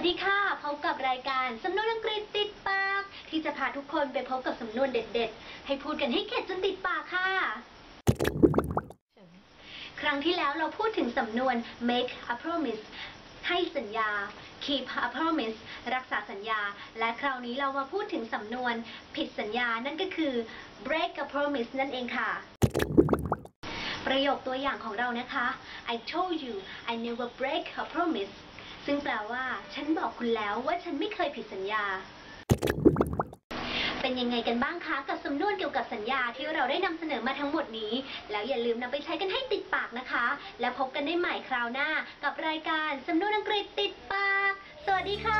สดีค่ะ พบกับรายการสำนวนอังกฤษติดปาก ที่จะพาทุกคนไปพบกับสำนวนเด็ด ๆ ให้พูดกันให้เข็ดจนติดปากค่ะ ครั้งที่แล้วเราพูดถึงสำนวน make a promise ให้สัญญา keep a promise รักษาสัญญา และคราวนี้เรามาพูดถึงสำนวนผิดสัญญา นั่นก็คือ break a promise นั่นเองค่ะประโยคตัวอย่างของเรานะคะ I told you I never break a promise ซึ่งแปลว่า ฉันบอกคุณแล้วว่าฉันไม่เคยผิดสัญญา เป็นยังไงกันบ้างคะกับสำนวนเกี่ยวกับสัญญาที่เราได้นำเสนอมาทั้งหมดนี้ แล้วอย่าลืมนำไปใช้กันให้ติดปากนะคะ แล้วพบกันได้ใหม่คราวหน้า กับรายการสำนวนอังกฤษติดปาก สวัสดีค่ะ